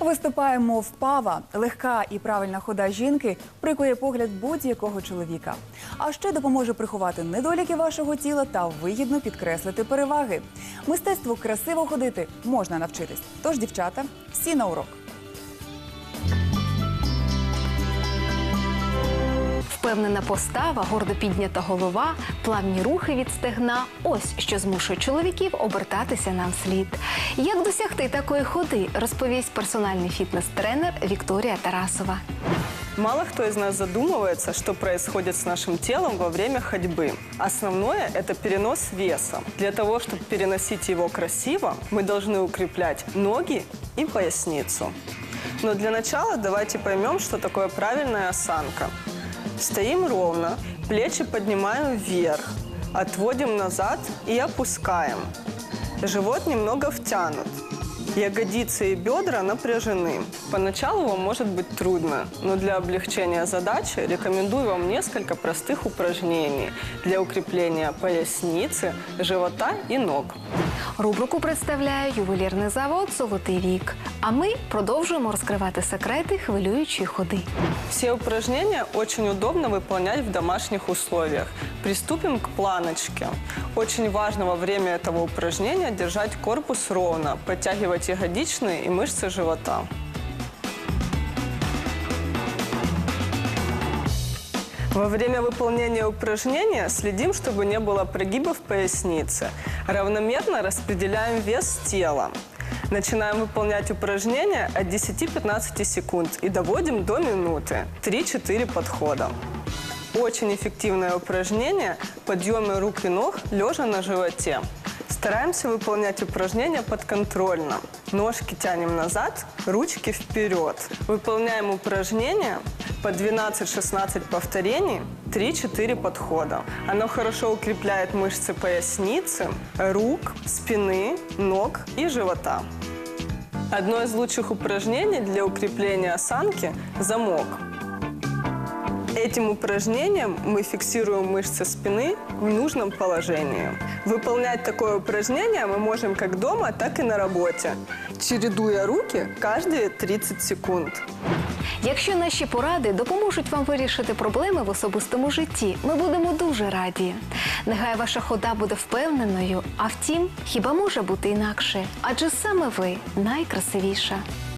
Виступаємо впава. Легка і правильна хода жінки прикує погляд будь-якого чоловіка. А ще допоможе приховати недоліки вашого тіла та вигідно підкреслити переваги. Мистецтву красиво ходити можна навчитись. Тож, дівчата, всі на урок. Впевнена постава, гордо піднята голова, плавні рухи від стегна ось що змушує чоловіків обертатися нам слід. Як досягти такої ходи, розповість персональний фітнес-тренер Вікторія Тарасова. Мало кто из нас задумывается, что происходит с нашим телом во время ходьбы. Основное – это перенос веса. Для того, чтобы переносить его красиво, мы должны укреплять ноги и поясницу. Но для начала давайте поймем, что такое правильная осанка. Стоим ровно, плечи поднимаем вверх, отводим назад и опускаем. Живот немного втянут. Ягодицы и бедра напряжены. Поначалу вам может быть трудно, но для облегчения задачи рекомендую вам несколько простых упражнений для укрепления поясницы, живота и ног. Рубрику представляє ювелірний завод Золотий вік. А ми продовжуємо розкривати секрети хвилюючої ходи. Все упражнения очень удобно выполнять в домашних условиях. Приступим к планочке. Очень важно во время этого упражнения держать корпус ровно, подтягивать ягодичные и мышцы живота. Во время выполнения упражнения следим, чтобы не было прогибов в пояснице. Равномерно распределяем вес тела. Начинаем выполнять упражнения от 10-15 секунд и доводим до минуты. 3-4 подхода. Очень эффективное упражнение – подъемы рук и ног лежа на животе. Стараемся выполнять упражнения подконтрольно. Ножки тянем назад, ручки вперед. Выполняем упражнения по 12-16 повторений, 3-4 подхода. Оно хорошо укрепляет мышцы поясницы, рук, спины, ног и живота. Одно из лучших упражнений для укрепления осанки – замок. Этим упражнением мы фиксируем мышцы спины в нужном положении. Выполнять такое упражнение мы можем как дома, так и на работе, чередуя руки каждые 30 секунд. Якщо наші поради допоможуть вам вирішити проблеми в особистому житті, ми будемо дуже раді. Нехай ваша хода буде впевненою, а втім, хіба може бути інакше? Адже саме ви найкрасивіша.